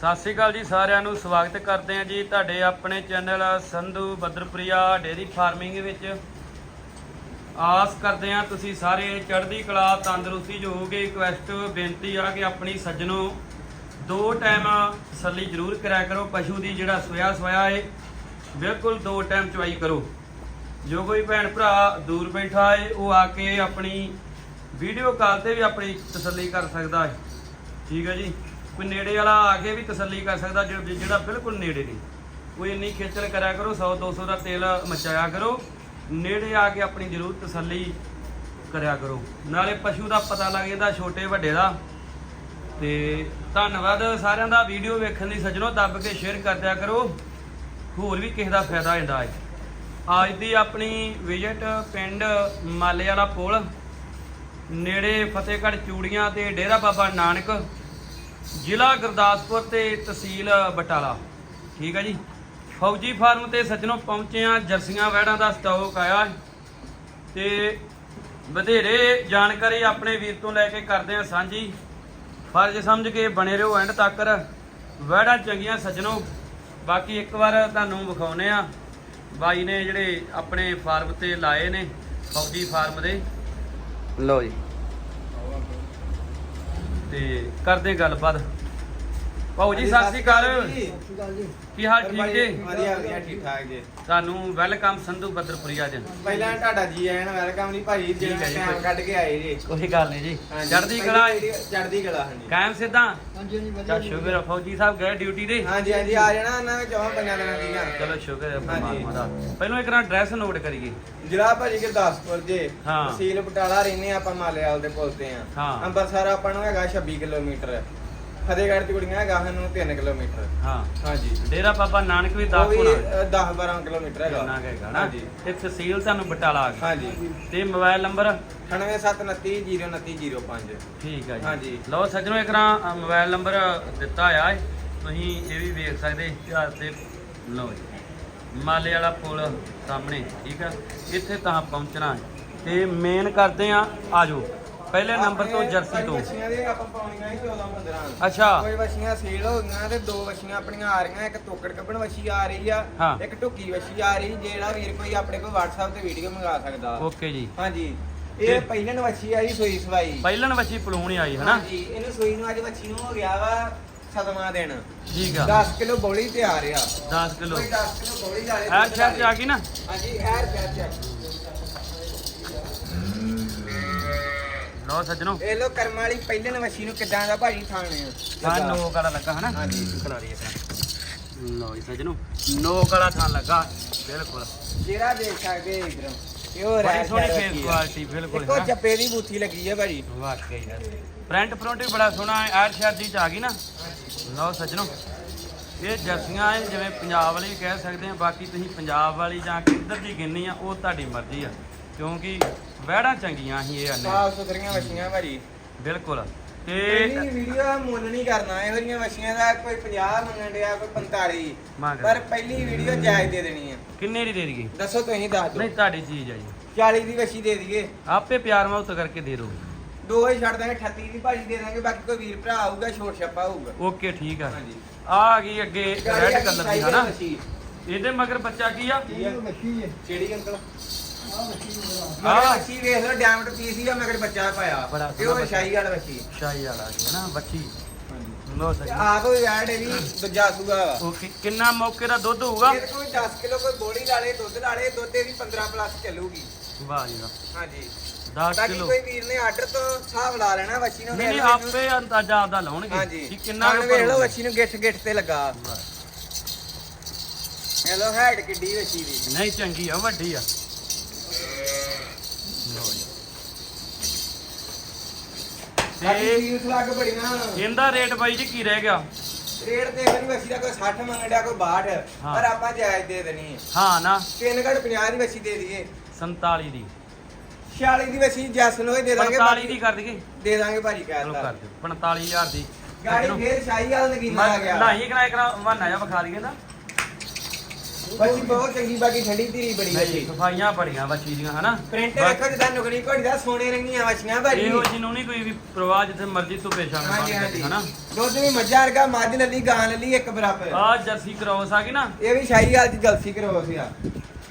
ਸਤਿ ਸ਼੍ਰੀ ਅਕਾਲ ਜੀ ਸਾਰਿਆਂ ਨੂੰ, ਸਵਾਗਤ ਕਰਦੇ ਹਾਂ ਜੀ ਤੁਹਾਡੇ ਆਪਣੇ ਚੈਨਲ ਸੰਧੂ ਬਦਰਪ੍ਰਿਆ ਡੇਰੀ ਫਾਰਮਿੰਗ ਵਿੱਚ। ਆਸ ਕਰਦੇ ਹਾਂ ਤੁਸੀਂ ਸਾਰੇ ਚੜ੍ਹਦੀ ਕਲਾ, ਤੰਦਰੁਸਤੀ ਜੋ ਹੋਗੇ ਰਿਕਵੈਸਟ ਬੇਨਤੀ ਆ ਕਿ ਆਪਣੀ ਸੱਜਣੋ ਦੋ ਟਾਈਮ ਤਸੱਲੀ ਜ਼ਰੂਰ ਕਰਿਆ ਕਰੋ, ਪਸ਼ੂ ਦੀ ਜਿਹੜਾ ਸੋਇਆ ਸੋਇਆ ਏ, ਬਿਲਕੁਲ ਦੋ ਟਾਈਮ ਚਵਾਈ ਕਰੋ। ਜੋ ਕੋਈ ਭੈਣ ਭਰਾ ਦੂਰ ਬੈਠਾ ਏ, ਉਹ ਆ ਕੇ ਆਪਣੀ ਵੀਡੀਓ ਕਾਲ ਤੇ ਵੀ ਆਪਣੀ ਤਸੱਲੀ ਕਰ ਸਕਦਾ ਹੈ ਠੀਕ ਹੈ ਜੀ? ਕੋਈ ਨੇੜੇ ਵਾਲਾ ਆ ਕੇ ਵੀ ਤਸੱਲੀ ਕਰ ਸਕਦਾ ਜਿਹੜਾ ਜਿਹੜਾ ਬਿਲਕੁਲ ਨੇੜੇ ਨਹੀਂ। ਕੋਈ ਇੰਨੀ ਖੇਚਲ ਕਰਿਆ ਕਰੋ 100 200 ਦਾ ਤੇਲ ਮਚਾਇਆ ਕਰੋ, ਨੇੜੇ ਆ ਕੇ ਆਪਣੀ ਜ਼ਰੂਰ ਤਸੱਲੀ ਕਰਿਆ ਕਰੋ। ਨਾਲੇ ਪਸ਼ੂ ਦਾ ਪਤਾ ਲੱਗ ਜਾਂਦਾ, ਛੋਟੇ, ਵੱਡੇ ਦਾ। ਤੇ ਧੰਨਵਾਦ ਸਾਰਿਆਂ ਦਾ, ਵੀਡੀਓ ਵੇਖਣ ਲਈ ਸੱਜਣੋ, ਦੱਬ ਕੇ ਸ਼ੇਅਰ ਕਰ ਦਿਆ ਕਰੋ। ਹੋਰ ਵੀ ਕਿਸੇ ਦਾ ਫਾਇਦਾ ਹੁੰਦਾ ਹੈ। ਅੱਜ ਦੀ ਆਪਣੀ ਵਿਜ਼ਿਟ ਪਿੰਡ ਮਾਲੇ ਵਾਲਾ ਪੁਲ, ਨੇੜੇ ਫਤਿਹਗੜ੍ਹ ਚੂੜੀਆਂ ਤੇ ਡੇਰਾ ਬਾਬਾ ਨਾਨਕ ਜ਼ਿਲ੍ਹਾ ਗੁਰਦਾਸਪੁਰ ਤੇ ਤਹਿਸੀਲ ਬਟਾਲਾ। ਠੀਕ ਹੈ ਜੀ। ਫੌਜੀ ਫਾਰਮ ਤੇ ਸੱਜਣੋਂ ਪਹੁੰਚੇ ਆ, ਜਰਸੀਆਂ ਵੈੜਾਂ ਦਾ ਸਟਾਕ ਆਇਆ ਹੈ। ਤੇ ਵਧੇਰੇ ਜਾਣਕਾਰੀ ਆਪਣੇ ਵੀਰ ਤੋਂ ਲੈ ਕੇ ਕਰਦੇ ਆ ਸਾਂਝੀ। ਫਰਜ਼ ਸਮਝ ਕੇ ਬਣੇ ਰਹੋ ਐਂਡ ਤੱਕ। ਵੈੜਾਂ ਚੰਗੀਆਂ ਸੱਜਣੋ। ਬਾਕੀ ਇੱਕ ਵਾਰ ਤੁਹਾਨੂੰ ਵਿਖਾਉਨੇ ਆ। ਬਾਈ ਨੇ ਜਿਹੜੇ ਆਪਣੇ ਫਾਰਮ ਤੇ ਲਾਏ ਨੇ, ਫੌਜੀ ਫਾਰਮ ਦੇ। ਲਓ ਜੀ। ਤੇ ਕਰਦੇ ਗੱਲਬਾਤ। ਭਾਊ ਜੀ ਸਤਿ ਸ਼੍ਰੀ ਅਕਾਲ। ਕੀ ਹਾਲ ਠੀਕ ਜੀ? ਵਧੀਆ ਵਧੀਆ ਠੀਕ ਠਾਕ ਜੀ। ਤੁਹਾਨੂੰ ਵੈਲਕਮ ਸੰਧੂ ਬਦਰਪੁਰੀਆ ਜੀ। ਪਹਿਲਾਂ ਤੁਹਾਡਾ ਜੀ ਆਇਆਂ ਨੂੰ ਵੈਲਕਮ ਜੀ ਭਾਜੀ ਠੀਕ ਹੈ ਜਿਹੜਾ ਜੀ, ਟਾਈਮ ਕੱਢ ਕੇ ਆਏ ਜੀ। ਕੋਈ ਗੱਲ ਨਹੀਂ ਜੀ। ਹਾਂਜੀ, ਚੜ੍ਹਦੀ ਕਲਾ ਚੜ੍ਹਦੀ ਕਲਾ ਹਾਂਜੀ। ਕਾਇਮ ਸਿੱਧਾ? ਹਾਂਜੀ ਹਾਂਜੀ ਚਾ ਵਧੀਆ। ਸ਼ੁਕਰ ਹੈ ਫੌਜੀ ਸਾਹਿਬ ਗਏ ਡਿਊਟੀ ਤੇ। ਹਾਂਜੀ ਹਾਂਜੀ ਆ ਜਾਣਾ ਉਹਨਾਂ ਵਿੱਚ ਚੌਹਾਂ ਪੰਜਾਂ ਦਿਨਾਂ ਦੀਆਂ ਚਲੋ ਸ਼ੁਕਰ ਹੈ। ਪਰਮਾਤਮਾ ਦਾ। ਪਹਿਲਾਂ ਇੱਕ ਨਾ ਐਡਰੈਸ ਨੋਟ ਕਰੀਏ। ਜ਼ਿਲ੍ਹਾ ਭਾਜੀ ਗੁਰਦਾਸਪੁਰ ਜੇ। ਹਾਂ। ਤਹਿਸੀਲ ਬਟਾਲਾ ਰਹਿੰਦੇ ਆਪਾਂ ਮਾਲੇਵਾਲ ਦੇ ਪੁਲ ਤੇ ਆ ਹਾਂ। ਅੰਮ੍ਰਿਤਸਰ ਆਪਾਂ ਨੂੰ ਹੈਗਾ 26 ਕਿਲੋਮੀਟਰ। ਫਤਿਹਗੜ੍ਹ ਚੂੜੀਆਂ ਹੈਗਾ ਸਾਨੂੰ 3 ਕਿਲੋਮੀਟਰ। ਹਾਂ। ਹਾਂਜੀ। ਡੇਰਾ ਬਾਬਾ ਨਾਨਕ ਵੀ ਉਹ ਦੱਸ ਵੀ ਹੋਣਾ 10 12 ਕਿਲੋਮੀਟਰ ਹੈਗਾ। ਕੁ ਹੈਗਾ ਨਾ? ਹਾਂਜੀ। ਤੇ ਤਹਿਸੀਲ ਤੁਹਾਨੂੰ ਬਟਾਲਾ ਆ ਗਈ ਹਾਂਜੀ। ਤੇ ਮੋਬਾਈਲ ਨੰਬਰ? 9729093005 ਠੀਕ ਹੈ ਜੀ। ਹਾਂਜੀ। ਲਓ ਸੱਜਣੋ ਇੱਕ ਨਾ ਮੋਬਾਈਲ ਨੰਬਰ ਦਿੱਤਾ ਹੈ ਤੁਸੀਂ ਇਹ ਵੀ ਵੇਖ ਸਕਦੇ ਇਤਿਹਾਸ ਤੇ ਲਓ ਜੀ। ਮਾਲੇ ਵਾਲਾ ਪੁਲ ਸਾਹਮਣੇ ਠੀਕ ਹੈ ਇੱਥੇ ਤਾਂ ਪਹੁੰਚਣਾ ਹੈ। ਤੇ ਮੇਨ ਕਰਦੇ ਆ ਆਜੋ ਪਹਿਲੇ ਨੰਬਰ ਤੋਂ ਜਰਸੀ ਤੋਂ। ਵੱਛੀਆਂ ਦੇ ਆਪਾਂ ਪਾਉਣੀਆਂ ਸੀ 14 15 ਅੱਛਾ। ਕੋਈ ਵਛੀਆਂ ਸੇਲ ਹੋ ਗਈਆਂ ਤੇ ਦੋ ਵਛੀਆਂ ਆਪਣੀਆਂ ਆ ਰਹੀਆਂ ਇੱਕ ਤੋਕੜ ਕੱਢਣ ਵਛੀ ਆ ਰਹੀ ਆ ਹਾਂ। ਇੱਕ ਢੁੱਕੀ ਵਛੀ ਆ ਰਹੀ ਜਿਹੜਾ ਵੀਰ ਕੋਈ ਆਪਣੇ ਕੋਲ WhatsApp ਤੇ ਵੀਡੀਓ ਮੰਗਾ ਸਕਦਾ। ਓਕੇ ਜੀ। ਹਾਂਜੀ। ਤੇ- ਇਹ ਪਹਿਲਣ ਵਛੀ ਆਈ ਸੋਈ ਸਵਾਈ। ਪਹਿਲਣ ਵੱਛੀ ਪਲੂਣੀ ਆਈ ਹੈ ਨਾ ਹਾਂਜੀ ਇਹਨੂੰ ਸੋਈ ਨੂੰ ਅੱਜ ਵਛੀ ਨੂੰ ਹੋ ਗਿਆ ਵਾ ਸਤਵਾਂ ਦਿਨ ਠੀਕ ਆ। 10 ਕਿਲੋ ਬੋਲੀ ਤਿਆਰ ਆ। 10 ਕਿਲੋ। ਕੋਈ 10 ਕਿਲੋ ਬੋਲੀ ਲਾ ਲੇ ਐ ਸ਼ਹਿਰ ਚ ਆ ਗਈ ਨਾ? ਹਾਂਜੀ ਐਰ ਚੈੱਕ ਚੈੱਕ ਲਓ ਸੱਜਣੋ। ਇਹ ਲੋ ਕਰਮ ਵਾਲੀ ਪਹਿਲਣ ਵਛੀ ਨੂੰ ਕਿੱਦਾਂ ਦਾ ਭਾਜੀ ਥਾਣੇ ਆ। ਨੋਕ ਵਾਲਾ ਲੱਗਾ ਹਨਾ? ਹਾਂਜੀ। ਖਿਲਾਰੀ ਇਤਨਾ ਲਓ ਜੀ ਸੱਜਣੋ ਨੋਕ ਵਾਲਾ ਥਾਂ ਲੱਗਾ ਬਿਲਕੁਲ। ਜਿਹੜਾ ਦੇਖ ਸਕਦੇ ਇਧਰੋਂ ਇਹ ਹੋ ਬੜੀ ਸੋਹਣੀ ਫੇਸ ਕੁਆਲਿਟੀ ਬਿਲਕੁਲ ਇੱਕੋ ਹੈ ਨਾ। ਚੱਪੇ ਦੀ ਬੂਥੀ ਲੱਗੀ ਹੈ ਭਾਜੀ। ਵਾਕਈ ਯਾਰ ਪ੍ਰਿੰਟ ਪ੍ਰਿੰਟ ਵੀ ਬੜਾ ਸੋਹਣਾ ਹੈ ਐਡ ਸ਼ਰਟ ਦੀ ਚ ਆ ਗਈ ਨਾ। ਲਓ ਸੱਜਣੋ ਇਹ ਜਰਸੀਆਂ ਜਿਵੇਂ ਪੰਜਾਬ ਵਾਲੀ ਕਹਿ ਸਕਦੇ ਆ ਬਾਕੀ ਤੁਸੀਂ ਪੰਜਾਬ ਵਾਲੀ ਜਾਂ ਕਿੱਧਰ ਦੀ ਗਿਣਨੀ ਆ ਉਹ ਤੁਹਾਡੀ ਮਰਜ਼ੀ ਆ। ਕਿਉਂਕਿ ਵਹਿੜਾਂ ਚੰਗੀਆਂ ਹੀ ਇਹ ਆਨੇ ਸਾਫ਼ ਸੁਥਰੀਆਂ ਵਛੀਆਂ ਭਾਜੀ। ਬਿਲਕੁਲ। ਤੇ ਪਹਿਲੀ ਵੀਡੀਓ ਮੁੱਲ ਨਹੀਂ ਕਰਨਾ ਇਹੋ ਜਿਹੀਆਂ ਵਛੀਆਂ ਦਾ ਕੋਈ 50 ਮੰਗਣ ਡਿਆ ਕੋਈ 45 ਮੰਗ ਪਰ ਪਹਿਲੀ ਵੀਡੀਓ ਜਾਇਜ਼ ਦੇ ਦੇਣੀ ਆ। ਕਿੰਨੇ ਦੀ ਦੇ ਦਈਏ? ਦੱਸੋ ਤੁਸੀਂ ਦੱਸ ਦਿਓ। ਨਹੀਂ ਤੁਹਾਡੀ ਚੀਜ਼ ਆ ਜੀ। 40 ਦੀ ਵਛੀ ਦੇ ਦਈਏ। ਆਪੇ ਪਿਆਰ ਮੁਹੱਬਤ ਕਰਕੇ ਦੇ ਦਿਓ। ਦੋ ਹੀ ਛੱਡ ਦਾਂਗੇ 38 ਦੀ ਭਾਜੀ ਦੇ ਦਾਂਗੇ ਬਾਕੀ ਕੋਈ ਵੀਰ ਭਰਾ ਆਊਗਾ ਛੋਟ ਛੱਪਾ ਹੋਊਗਾ ਓਕੇ ਠੀਕ ਆ। ਹਾਂਜੀ। ਆ ਆ ਗਈ ਅੱਗੇ ਰੈੱਡ ਕਲਰ ਦੀ ਹਨਾ? ਇਹਦੇ ਮਗਰ ਬੱਚਾ ਕੀ ਆ? ਇਹ ਮੱਛੀ ਹੈ ਕਿਹੜੀ ਅੰਕਲ? ਆ ਮਗਰ। ਵਛੀ ਵੇਖ ਲਓ ਡਾਇਮੰਡ ਪੀਸ ਹੀ ਆ ਮਗਰ ਬੱਚਾ ਪਾਇਆ। ਬੜਾ ਇਹ ਉਹ ਸੋਹਣਾ ਸ਼ਾਹੀ ਵਾਲਾ ਵਛੀ ਸ਼ਾਹੀ ਵਾਲਾ ਆ ਗਿਆ ਨਾ ਬੱਚੀ। ਲੋ ਸਹੀ ਆਪ ਵੀ ਐਡ ਵੀ ਦੂਜਾ ਸੂਗਾ ਵਾ ਓਕੇ ਕਿੰਨਾ ਮੌਕੇ ਦਾ ਦੁੱਧ ਹੋਊਗਾ? ਇਹ ਕੋਈ 10 ਕਿਲੋ ਕੋਈ ਬੋੜੀ ਲਾਲੇ ਦੁੱਧ ਲਾਲੇ ਦੁੱਧ ਇਹਦੀ 15 ਪਲੱਸ ਚੱਲੂਗੀ। ਵਾਹ ਜੀ ਵਾਹ। ਹਾਂਜੀ। 10 ਬਾਕੀ ਕਿਲੋ। ਕੋਈ ਵੀਰ ਨੇ ਆਰਡਰ ਤੋਂ ਹਿਸਾਬ ਲਾ ਲੈਣਾ ਵੱਛੀ ਨੂੰ ਨਹੀਂ ਨਹੀਂ ਵੇਖ ਲਓ ਇਹਨੂੰ। ਆਪੇ ਅੰਦਾਜ਼ਾ ਆਪਦਾ ਲਾਉਣਗੇ। ਹਾਂਜੀ। ਕਿ ਕਿੰਨਾ ਖਾਣ ਕੁ ਵੇਖ ਲਓ ਭਰੂਗੀ। ਵੱਛੀ ਨੂੰ ਗਿੱਠ ਗਿੱਠ ਤੇ ਲੱਗਾ। ਵਾਹ। ਇਹ ਲੋ ਹੈਡ ਕਿੱਡੀ ਵੱਛੀ ਦੀ। ਨਹੀਂ ਚੰਗੀ ਆ ਵੱਡੀ ਆ। ਲਓ ਜੀ। ਬਾਕੀ ਤੇ ਵੀਰ ਲੱਗ ਬੜੀਆਂ ਇਹਦਾ ਰੇਟ ਬਾਈ ਜੀ ਕੀ ਰਹਿ ਗਿਆ? ਰੇਟ ਤੇ ਇਹਦੀ ਵੱਛੀ ਦਾ ਕੋਈ 60 ਮੰਗਣ ਡਿਆ ਕੋਈ 62 ਹਾਂ। ਪਰ ਆਪਾਂ ਜਾਇਜ਼ ਦੇ ਦੇਣੀ ਹੈ। ਹਾਂ ਨਾ। ਤਿੰਨ ਘੜ 50 ਦੀ ਵੱਛੀ ਦੇ ਦਈਏ। 47 ਦੀ। 46 ਦੀ ਵੱਛੀ ਜੈਸ ਨੂੰ ਹੀ ਦੇ ਦਾਂਗੇ 45 ਦੀ ਕਰ ਦਈਏ। ਦੇ ਦਾਂਗੇ ਭਾਜੀ ਚਲੋ ਕਹਿਤਾ ਕਰ ਦਿਓ 45000 ਦੀ। ਗਾੜੀ ਫੇਰ ਸ਼ਾਹੀ ਵਾਲਾ ਨਗੀਨਾ ਆ ਗਿਆ। ਨਹੀਂ ਕਰਾ ਕਰਾ ਵਾਨਾ ਜਾ ਵਿਖਾ ਦਈਏ ਨਾ। ਬੱਚੀ ਬਹੁਤ ਚੰਗੀ ਬਾਕੀ ਠੰਡੀ ਧੀਰੀ ਬੜੀ ਹੈ ਜੀ ਸਫਾਈਆਂ ਬੜੀਆਂ ਬੱਚੀ ਦੀਆਂ ਹਨਾ? ਪ੍ਰਿੰਟ ਵੇਖੋ ਜਿੱਦਾਂ ਨੁਕਰੀ ਘੋੜੀ ਦਾ ਸੋਨੇ ਰੰਗੀਆਂ ਵਛੀਆਂ ਭਾਜੀ। ਇਹੋ ਜਿਹਨੂੰ ਨਹੀਂ ਕੋਈ ਵੀ ਪ੍ਰਵਾਹ ਜਿੱਥੇ ਮਰਜ਼ੀ ਤੋਂ ਪੇਸ਼ ਆਵੇ ਹਾਂਜੀ ਹਨਾ? ਦੁੱਧ ਵੀ ਮੱਝਾਂ ਵਰਗਾ ਮੱਝ ਲੱਲੀ ਗਾਂ ਲੱਲੀ ਇੱਕ ਬਰਾਬਰ। ਆ ਜਰਸੀ ਕ੍ਰੋਸ ਆ ਗਈ ਨਾ? ਇਹ ਵੀ ਸ਼ਾਹੀ ਹਾਲ ਚ ਜਲਸੀ ਕਰੋ ਸੀ ਆ।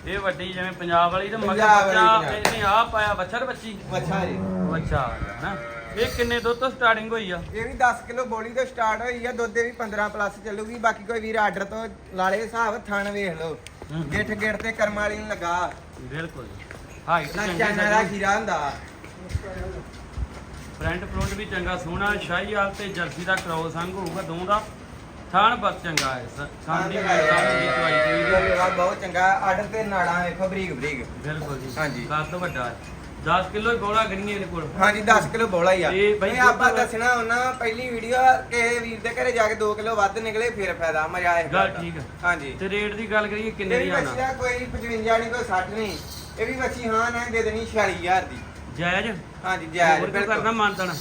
ਇਹ ਵੱਡੀ ਜਿਵੇਂ ਪੰਜਾਬ ਵਾਲੀ ਤੇ ਮਗਰ ਪੰਜਾਬ ਵਾਲੀ। ਇਹਨੇ ਆ ਪਾਇਆ ਬੱਚਾ? ਤੇ ਬੱਚੀ ਮੱਛਾ ਜੀ ਬੱਚਾ ਹਨਾ? ਇਹ ਕਿੰਨੇ ਦੁੱਧ ਤੋਂ ਸਟਾਰਟਿੰਗ ਹੋਈ ਆ? ਇਹ ਵੀ 10 ਕਿਲੋ ਬੋਲੀ ਤੋਂ ਸਟਾਰਟ ਹੋਈ ਆ ਦੁੱਧ ਦੇ ਵੀ 15 ਪਲੱਸ ਚੱਲੂਗੀ ਬਾਕੀ ਕੋਈ ਵੀਰ ਆਰਡਰ ਤੋਂ ਲਾਲੇ ਹਿਸਾਬ ਥਣ ਵੇਖ ਲਓ। ਗਿੱਠ ਗਿੱਠ ਤੇ ਕਰਮ ਵਾਲੀ ਨੂੰ ਲੱਗਾ। ਬਿਲਕੁਲ। ਹਾਈਟ ਨਾ ਚੰਗੀ ਚਾਨਾ ਦਾ ਖੀਰਾ ਹੁੰਦਾ। ਫਰੰਟ ਫਰੰਟ ਵੀ ਚੰਗਾ ਸੋਹਣਾ ਸ਼ਾਹੀਵਾਲ ਤੇ ਜਰਸੀ ਦਾ ਕ੍ਰੋਸ ਅੰਗ ਹੋਊਗਾ ਦੋ ਦਾ। ਥਾਣ ਬਸ ਚੰਗਾ ਹੈ ਸਾਡੀ ਹਾਂ, ਦੀ ਦਵਾਈ ਦੀ ਬਹੁਤ ਚੰਗਾ। ਆਰਡਰ ਤੇ ਨਾੜਾਂ ਵੇਖੋ ਬਰੀਕ ਬਰੀਕ ਬਿਲਕੁਲ ਜੀ। ਹਾਂਜੀ। ਕੱਦ ਤੋਂ ਵੱਡਾ ਹੈ। 10 ਕਿਲੋ ਹੀ ਬੋਲਾ ਗਣੀਏ ਇਹਦੇ ਕੋਲ। ਹਾਂਜੀ 10 ਕਿਲੋ ਬੋਲਾ ਹੀ ਆ। ਇਹ ਬਈ ਆਪਾਂ ਦੁੱਧ- ਦੱਸਣਾ ਉਹਨਾਂ ਪਹਿਲੀ ਵੀਡੀਓ ਕਿਸੇ ਵੀਰ ਦੇ ਘਰੇ ਜਾ ਕੇ 2 ਕਿਲੋ ਵੱਧ ਨਿਕਲੇ ਫਿਰ ਫਾਇਦਾ ਮਜ਼ਾ ਆਏ ਗੱਲ ਠੀਕ ਹੈ ਹਾਂਜੀ। ਤੇ ਰੇਟ ਦੀ ਗੱਲ ਕਰੀਏ ਕਿੰਨੇ ਦੀ ਆਣਾ ਦਾ ਕੋਈ 55 ਨਹੀਂ ਕੋਈ 60 ਨਹੀਂ ਇਹ ਵੀ ਬੱਚੀ ਹਾਂ ਨਾ ਦੇ ਦੇਣੀ 46000 ਦੀ। ਜਾਇਜ਼? ਹਾਂਜੀ ਜਾਇਜ਼ ਹੋਰ ਕੀ ਕਰਨਾ ਬਿਲਕੁਲ ਮਾਨਤਣ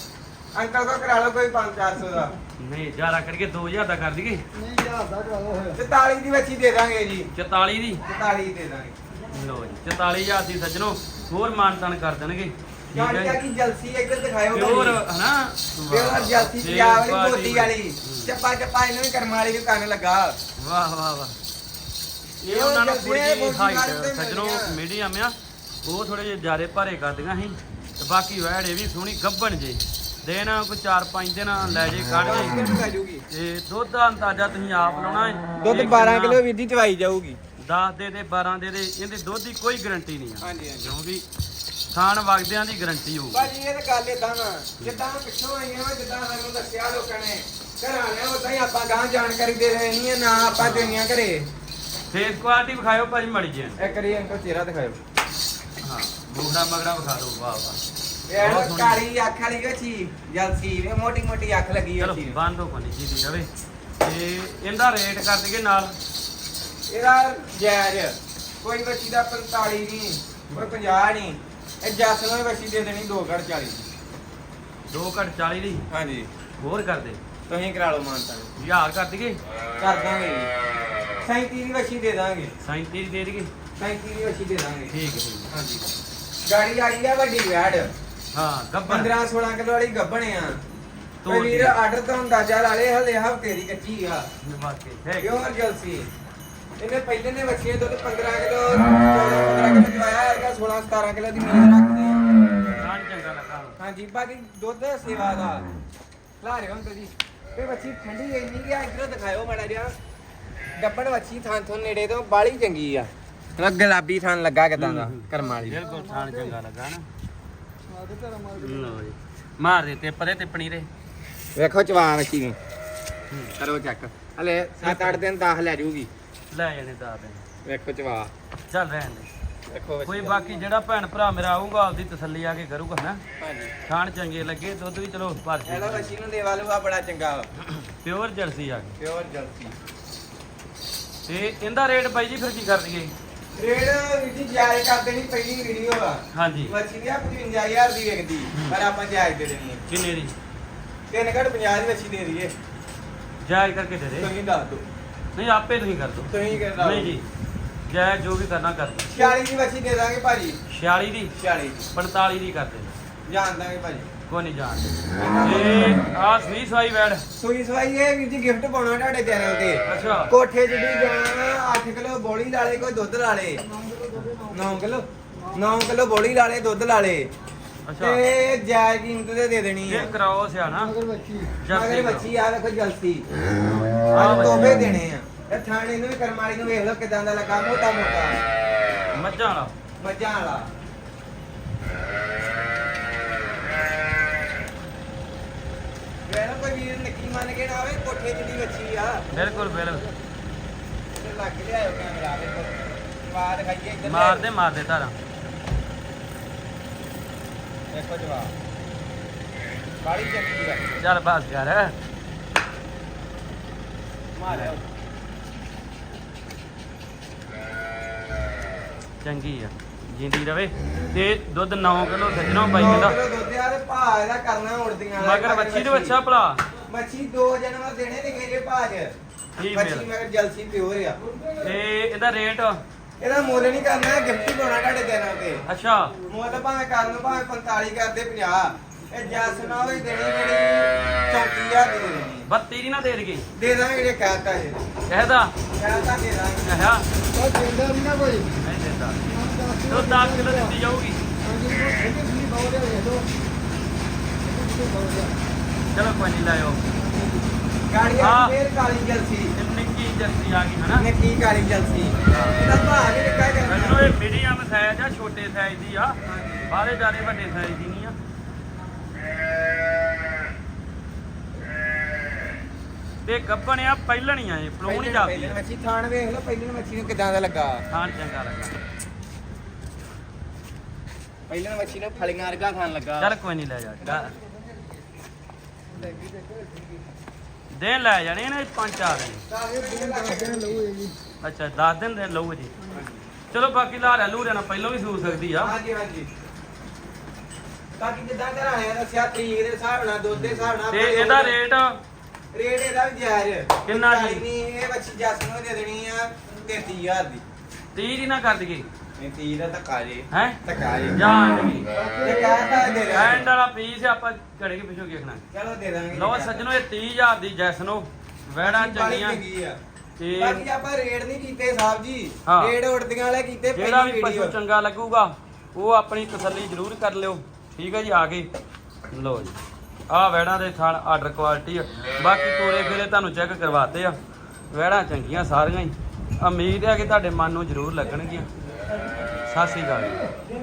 ਅੰਕਲ ਕੋ ਕਰਾ ਲਓ ਕੋਈ 5-400 ਦਾ। ਨਹੀਂ ਜ਼ਿਆਦਾ ਕਰਕੇ 2000 ਦਾ ਕਰ ਦਈਏ ਨਹੀਂ ਯਾਰ ਦਾ ਕਰਾ ਲਓ ਹੋਇਆ 44 ਦੀ ਬੱਚੀ ਦੇ ਦਾਂਗੇ ਜੀ। 44 ਦੀ? 44 ਦੇ ਦਾਂਗੇ। ਲੋ ਜੀ 44000 ਦੀ ਸੱਜਣੋ। ਹੋਰ ਮਾਨਤਨ ਕਰ ਦੇਣਗੇ। ਜਾਣੀ ਹੈ ਕਿ ਜਲਸੀ ਇੱਧਰ ਦਿਖਾਇਓ ਪਿਓਰ। ਹਨਾ? ਪਿਓਰ ਜਲਸੀ ਪੰਜਾਬ ਵਾਲੀ ਬੋਲੀ ਵਾਲੀ। ਚੱਪਾ ਚੱਪਾ ਇਹਨੂੰ ਵੀ ਕਰਮ ਵਾਲੀ ਨੂੰ ਕੰਨ ਲੱਗਾ। ਵਾਹ ਵਾਹ ਵਾਹ। ਇਹ ਉਹਨਾਂ ਨੂੰ ਥੋੜੀ ਜਿਹੀ ਹਾਈਟ ਸੱਜਣੋ। ਮੀਡੀਅਮ ਆ। ਉਹ ਥੋੜੇ ਜਿਹੇ ਜ਼ਿਆਦੇ ਭਾਰੇ ਕਰਦੀਆਂ ਸੀ। ਤੇ ਬਾਕੀ ਵੈੜ ਇਹ ਵੀ ਸੋਹਣੀ ਗੱਭਣ ਜੇ। ਦਿਨ ਕੋਈ 4-5 ਦਿਨ ਲੈ ਜੇ ਕੱਢ ਜੇ। ਤੇ ਦੁੱਧ ਦਾ ਅੰਦਾਜ਼ਾ ਤੁਸੀਂ ਆਪ ਲਾਉਣਾ ਹੈ। ਦੁੱਧ ਇਹ 12 ਕਿੰਨਾ- ਕਿਲੋ ਵੀਰ ਚਵਾਈ ਜਾਊਗੀ। 10 ਦੇ ਦੇ 12 ਦੇ ਦੇ ਇਹਦੇ ਦੁੱਧ ਦੀ ਕੋਈ ਗਾਰੰਟੀ ਨਹੀਂ ਆ। ਹਾਂਜੀ ਹਾਂਜੀ। ਕਿਉਂਕਿ ਥਾਣ ਵਗਦਿਆਂ ਦੀ ਗਾਰੰਟੀ ਹੋਊ ਭਾਜੀ ਇਹ ਤਾਂ ਗੱਲ ਏਦਾਂ ਨਾ ਜਿੱਦਾਂ ਪਿੱਛੋਂ ਆਈਆਂ ਵਾ ਜਿੱਦਾਂ ਸਾਨੂੰ ਦੱਸਿਆ ਲੋਕਾਂ ਨੇ ਘਰ ਆਲਿਆਂ ਉਦਾਂ ਹੀ ਆਪਾਂ ਗਾਂ ਜਾਣਕਾਰੀ ਦੇ ਰਹੇ ਨਹੀਂ ਨਾ ਆਪਾਂ ਦੇਣੀਆਂ ਘਰੇ। ਫੇਸ ਕੁਆਲਿਟੀ ਵਿਖਾਇਓ ਭਾਜੀ ਮੜੀ ਜੀ ਇੱਕ ਵਾਰੀ ਅੰਕਲ ਚਿਹਰਾ ਦਿਖਾਓ ਹਾਂ ਬੂੜਾ ਮਗੜਾ ਵਿਖਾ ਦਿਓ ਵਾਹ ਵਾਹ। ਇਹ ਬਹੁਤ ਲੋ ਸੋਹਣੀ। ਕਾਲੀ ਅੱਖ ਵਾਲੀ ਗੱਛੀ ਜਲਸੀ ਇਹ ਮੋਟੀ ਮੋਟੀ ਅੱਖ ਲੱਗੀ ਚਲੋ ਹੋਈ ਸੀ ਬੰਦ ਹੋ ਕੋਨੀ ਜੀ ਦੀ ਰਵੇ। ਤੇ ਇਹਦਾ ਰੇਟ ਕਰ ਦਈਏ ਨਾਲ। ਇਹਦਾ ਜਾਇਜ਼। ਕੋਈ ਬੱਚੀ ਦਾ 45 ਨਹੀਂ ਕੋਈ 50 ਨਹੀਂ। ਇਹ ਜਸਨੋਂ ਬੱਚੀ ਦੇ ਦੇਣੀ 2 ਘੜ 40 2 ਘੱਟ 40 ਦੀ? ਹਾਂਜੀ। ਹੋਰ ਕਰ ਦੇ। ਤੁਸੀਂ ਕਰਾ ਲਓ ਮਾਨਤਾ ਹਜ਼ਾਰ ਕਰ ਦਈਏ? ਕਰ ਦਾਂਗੇ 37 ਦੀ ਬੱਚੀ ਦੇ ਦਾਂਗੇ। 37 ਦੀ ਦੇ ਦਈਏ? 37 ਦੀ ਬੱਚੀ ਦੇ ਦਾਂਗੇ। ਠੀਕ ਹੈ। ਹਾਂਜੀ। ਗਾੜੀ ਆਈ ਆ ਵੱਡੀ ਵੈੜ। ਹਾਂ ਗੱਬਰ 15 16 ਕਿਲੋ ਵਾਲੀ ਗੱਭਣ ਆ। ਕੋਈ ਵੀਰ। ਆਰਡਰ ਤੋਂ ਅੰਦਾਜ਼ਾ ਲਾ ਲੇ ਹਲੇ ਹਫ਼ਤੇ ਦੀ ਕੱਚੀ ਆ। ਵਾਕਈ ਹੈ ਕਿਉਂ ਜਲਸੀ। ਇਹਨੇ ਪਹਿਲੇ ਨੇ ਬੱਚੇ ਦੁੱਧ 15 ਕਿਲੋ 14 15 ਕਿਲੋ ਚਵਾਇਆ ਹੈਗਾ 16 17 ਕਿਲੋ ਦੀ ਮੀਟ ਰੱਖਦੇ ਆ। ਖਾਣ ਚੰਗਾ ਲੱਗਾ ਹਾਂਜੀ ਬਾਕੀ ਦੁੱਧ ਸੇਵਾ ਦਾ। ਲਾ ਰਹੇ ਅੰਕਲ ਜੀ। ਇਹ ਬੱਚੀ ਠੰਡੀ ਇੰਨੀ ਕਿ ਇੱਧਰ ਦਿਖਾਇਓ ਮਾੜਾ ਜਿਹਾ। ਗੱਬੜ ਬੱਚੀ ਥਾਂ ਤੋਂ ਨੇੜੇ ਤੋਂ ਬਾਲੀ ਚੰਗੀ ਆ। ਨਾ ਗੁਲਾਬੀ ਥਾਂ ਲੱਗਾ ਕਿਦਾਂ ਦਾ ਕਰਮ ਵਾਲੀ। ਬਿਲਕੁਲ ਖਾਣ ਚੰਗਾ ਲੱਗਾ ਨਾ। ਮਾਰ ਦੇ ਤੇਰਾ ਮਾਰ ਲਓ ਜੀ। ਮਾਰ ਦੇ ਤੇ ਪਰੇ ਤੇ ਪਨੀਰੇ ਵੇਖੋ ਚਵਾ ਬੱਚੀ ਨੂੰ। ਕਰੋ ਚੈੱਕ। ਹਲੇ 7-8 ਦਿਨ 10 ਲੈ ਜਾਊਗੀ ਲੈ ਜਾਣੇ ਦਾ ਦੇ ਵੇਖੋ ਚਵਾ ਚੱਲ ਰਹਿਣ ਦੇ। ਵੇਖੋ ਕੋਈ ਬਾਕੀ ਜਿਹੜਾ ਭੈਣ ਭਰਾ ਮੇਰਾ ਆਊਗਾ ਆਪਦੀ ਤਸੱਲੀ ਆ ਕੇ ਕਰੂਗਾ ਨਾ ਹਾਂਜੀ। ਖਾਣ ਚੰਗੇ ਲੱਗੇ ਦੁੱਧ ਵੀ ਚਲੋ ਭਰ ਇਹਦਾ ਬੱਚੀ ਨੂੰ ਦੇਵਾ ਲੂਆ ਬੜਾ ਚੰਗਾ। ਪਿਓਰ ਜਰਸੀ ਆ ਗਈ। ਪਿਓਰ ਜਲਸੀ ਤੇ ਇਹਦਾ ਰੇਟ ਬਾਈ ਜੀ ਫਿਰ ਕੀ ਕਰ ਦਈਏ? ਰੇਡ ਵੀਰ ਜੀ ਜਾਇਜ਼ ਕਰ ਦੇਣੀ ਪਹਿਲੀ ਵੀਡੀਓ ਆ। ਹਾਂਜੀ। ਬੱਚੀ ਦੀ ਆ 55000 ਦੀ ਵਿਕਦੀ ਪਰ ਆਪਾਂ ਜਾਇਜ਼ ਦੇ ਦੇਣੀ ਹੈ ਕਿੰਨੇ ਦੀ? ਤਿੰਨ ਘੜ 50 ਦੀ ਬੱਚੀ ਦੇ ਦਈਏ। ਜਾਇਜ਼ ਕਰਕੇ ਦੇ ਦੇ। ਤੁਸੀਂ ਦੱਸ ਦਿਓ। ਨਹੀਂ ਆਪੇ ਤੁਸੀਂ ਕਰ ਦਿਓ। ਤੁਸੀਂ ਕਰਨਾ ਨਹੀਂ ਜੀ ਜਾਇਜ਼ ਜੋ ਵੀ ਕਰਨਾ ਕਰ ਦਿਓ। 46 ਦੀ ਬੱਚੀ ਦੇ ਦਾਂਗੇ ਭਾਜੀ। 46 ਦੀ? 46 45 ਦੀ ਕਰ ਦੇ ਜਾਣ ਦਾਂਗੇ ਭਾਜੀ। ਕੋਈ ਨਹੀਂ ਜਾਣ ਤੇ ਆ ਸਵੀ ਸਵਾਈ ਵੈੜ ਸੂਈ ਸਵਾਈ ਇਹ ਵੀਰ ਜੀ ਗਿਫਟ ਪਾਉਣਾ ਤੁਹਾਡੇ ਚੈਨਲ ਤੇ। ਅੱਛਾ। ਕੋਠੇ ਜਿਹੜੀ ਗਾਂ 8 ਕਿਲੋ ਬੋਲੀ ਲਾ ਲੇ ਕੋਈ ਦੁੱਧ ਲਾ ਲੇ 9 ਕਿਲੋ? 9 ਕਿਲੋ ਬੋਲੀ ਲਾ ਲੇ ਦੁੱਧ ਲਾ ਲੇ ਅੱਛਾ। ਤੇ ਜਾਇਜ਼ ਕੀਮਤ ਤੇ ਦੇ ਦੇਣੀ ਹੈ ਇਹ ਕਰਾਓ ਸਿਆਣਾ। ਮਗਰ ਬੱਚੀ ਮਗਰ ਬੱਚੀ ਆ ਵੇਖੋ ਜਲਸੀ ਆਹ ਅੱਜ ਬੱਚੀ। ਤੋਹਫੇ ਦੇਣੇ ਆ। ਇਹ ਥਾਣੇ ਨੂੰ ਵੀ ਕਰਮਾਲੀ ਨੂੰ ਵੇਖ ਲਓ ਕਿਦਾਂ ਦਾ ਲੱਗਾ ਮੋਟਾ ਮੋਟਾ। ਮੱਝਾਂ ਵਾਲਾ। ਮੱਝਾਂ ਵਾਲਾ। ਵੇਖ ਕੋਈ ਵੀਰ ਨਿੱਕੀ ਮੰਨ ਕੇ ਨਾ ਆਵੇ ਕੋਠੇ ਜਿੱਡੀ ਬੱਚੀ ਆ। ਬਿਲਕੁਲ ਬਿਲਕੁਲ। ਤੇ ਲੱਗ ਲਿਆਓ ਕੈਮਰਾ ਵੇਖੋ ਜਵਾ ਦਿਖਾਈਏ ਇੱਧਰ। ਮਾਰ ਦੇ ਮਾਰ ਦੇ ਧਾਰਾਂ। ਦੇਖੋ ਜਵਾ ਬਾੜੀ ਚੱਕੀ ਆ ਚੱਲ ਬਸ ਕਰ ਚੰਗੀ ਆ ਜਿੰਦੀ ਰਵੇ। ਤੇ ਦੁੱਧ 9 ਕਿਲੋ ਸੱਜਣੋ ਬਾਈ ਕਹਿੰਦਾ ਦੁੱਧ ਇਹਦਾ ਕਰਨਾ ਉੜਦੀਆਂ ਮਗਰ ਬੱਚੀ ਦੇ ਬੱਚਾ ਭਲਾ। ਬੱਚੀ ਦੋ ਜਨਮ ਦੇਣੇ ਨੇ ਮੇਰੇ ਭਾਜ। ਬੱਚੀ ਮਗਰ ਜਲਸੀ ਪਿਓਰ ਆ। ਤੇ ਇਹਦਾ ਰੇਟ? ਇਹਦਾ ਮੁੱਲ ਨਹੀਂ ਕਰਨਾ ਗਿਫਟ ਹੀ ਪਾਉਣਾ ਤੁਹਾਡੇ ਦੇਣਾ ਤੇ ਅੱਛਾ। ਮੁੱਲ ਭਾਵੇਂ ਕਰਨ ਨੂੰ ਭਾਵੇਂ 45 ਕਰਦੇ 50 ਇਹ ਜੱਸ ਨਾ ਹੋਈ ਦੇਣੀ ਜਿਹੜੀ 34000 ਦੀ ਦੇਣੀ। 32 ਦੀ ਨਾ ਦੇ ਦੇਗੇ। ਦੇ ਦਾਂਗੇ ਜੇ ਕਹਿਤਾ ਜੇ ਇਹਦਾ ਕਹਿਤਾ ਦੇ ਦਾਂਗੇ। ਆਹਾ ਉਹ ਦਿੰਦਾ ਨਹੀਂ ਨਾ ਕੋਈ। ਨਹੀਂ ਦਿੰਦਾ। ਤੋ 10 ਕਿਲੋ ਦਿੱਤੀ ਜਾਊਗੀ। ਇਹ ਚਲੋ ਕੋਈ ਨਹੀਂ ਲਾਇਓ ਗਾੜੀ। ਫੇਰ ਕਾਲੀ ਜਲਸੀ ਇਹ ਜਰਸੀ ਆ ਗਈ ਹਨਾ? ਨਿੱਕੀ ਕਾਲੀ ਜਲਸੀ ਇਹਦਾ ਭਾਅ ਵੀ ਨਿੱਕਾ ਮੈਨੂੰ ਕਰਨਾ ਇਹ ਮੀਡੀਅਮ ਸਾਈਜ਼ ਆ ਛੋਟੇ ਸਾਈਜ਼ ਦੀ ਆ। ਬਾਹਲੇ ਜਿਆਦੇ ਵੱਡੇ ਸਾਈਜ਼ ਦੀ ਨਹੀਂ ਆ। ਤੇ ਗੱਬਣਿਆ ਪਹਿਲਣੀਆਂ ਇਹ ਫਲੂ ਨਹੀਂ ਜਾਂਦੀ ਪਹਿਲਾਂ ਮੱਛੀ ਥਾਣ ਵੇਖ ਲਓ ਪਹਿਲਾਂ ਮੱਛੀ ਨੂੰ ਕਿਦਾਂ ਦਾ ਲੱਗਾ। ਖਾਣ ਚੰਗਾ ਲੱਗਾ। ਪਹਿਲਾਂ ਮੱਛੀ ਨੂੰ ਫਲੀਆਂ ਵਰਗਾ ਖਾਣ ਲੱਗਾ। ਚੱਲ ਕੋਈ ਨਹੀਂ ਲੈ ਜਾ ਜਾ। ਦਿਨ ਲੈ ਜਾਣੇ ਨੇ ਪੰਜ ਚਾਰ ਦਿਨ। ਅੱਛਾ 10 ਦਿਨ ਦੇ ਲਊ ਜੀ। ਚਲੋ ਬਾਕੀ ਲਾਰਿਆ ਲੂਰਿਆ ਨਾਲ ਪਹਿਲਾਂ ਵੀ ਸੂ ਸਕਦੀ ਆ। ਹਾਂਜੀ ਹਾਂਜੀ। ਬਾਕੀ ਜਿੱਦਾਂ ਘਰ ਆਇਆ ਦੱਸਿਆ ਤਰੀਕ ਦੇ ਹਿਸਾਬ ਨਾਲ ਦੁੱਧ ਦੇ ਹਿਸਾਬ ਨਾਲ ਤੇ ਆਪਾਂ ਇਹਦਾ ਰੇਟ ਰੇਟ? ਇਹਦਾ ਵੀ ਜਾਇਜ਼। ਕਿੰਨਾ ਜੀ? ਇਹ ਬੱਚੀ ਜੱਸ ਨੂੰ ਦੇ ਦੇਣੀ ਆ 33000 ਦੀ। 30 ਦੀ ਨਾ ਕਰ ਦਈਏ। ਨਹੀਂ 30 ਦਾ ਧੱਕਾ ਜੇ। ਹੈ? ਧੱਕਾ ਜੇ। ਜਾਣ ਦੀ ਤੇ ਕਹਤਾ ਦੇ ਐਂਡ ਦਾਂਗੇ ਵਾਲਾ ਪੀਸ ਆਪਾਂ ਘੜੇ ਕੇ ਪਿੱਛੋਂ ਦੇਖਣਾ ਚਲੋ ਦੇ ਦਾਂਗੇ। ਲਓ ਸੱਜਣੋ ਇਹ 30000 ਦੀ ਜੈਸਨੋ ਬਾਹਲੀ ਚੰਗੀਆਂ। ਚੰਗੀ ਆ? ਤੇ ਬਾਕੀ ਆਪਾਂ ਰੇਟ ਨਹੀਂ ਕੀਤੇ ਸਾਹਿਬ ਜੀ। ਹਾਂ। ਰੇਟ ਉੜਦੀਆਂ ਵਾਲੇ ਕੀਤੇ ਜਿਹੜਾ ਪਹਿਲੀ ਵੀ ਪਸ਼ੂ ਵੀਡੀਓ ਚੰਗਾ ਲੱਗੂਗਾ ਉਹ ਆਪਣੀ ਤਸੱਲੀ ਜ਼ਰੂਰ ਕਰ ਲਿਓ। ਠੀਕ ਹੈ ਜੀ ਆ ਗਏ ਲਓ ਜੀ। ਆਹ ਵੈੜਾਂ ਦੇ ਥਣ ਆਰਡਰ ਕੁਆਲਿਟੀ ਆ। ਬਾਕੀ ਤੋਰੇ ਫੇਰੇ ਤੁਹਾਨੂੰ ਚੈੱਕ ਕਰਵਾਤੇ ਆ। ਵੈੜਾਂ ਚੰਗੀਆਂ ਸਾਰੀਆਂ ਹੀ। ਉਮੀਦ ਹੈ ਕਿ ਤੁਹਾਡੇ ਮਨ ਨੂੰ ਜ਼ਰੂਰ ਲੱਗਣਗੀਆਂ। ਸਤਿ ਸ੍ਰੀ ਅਕਾਲ ਜੀ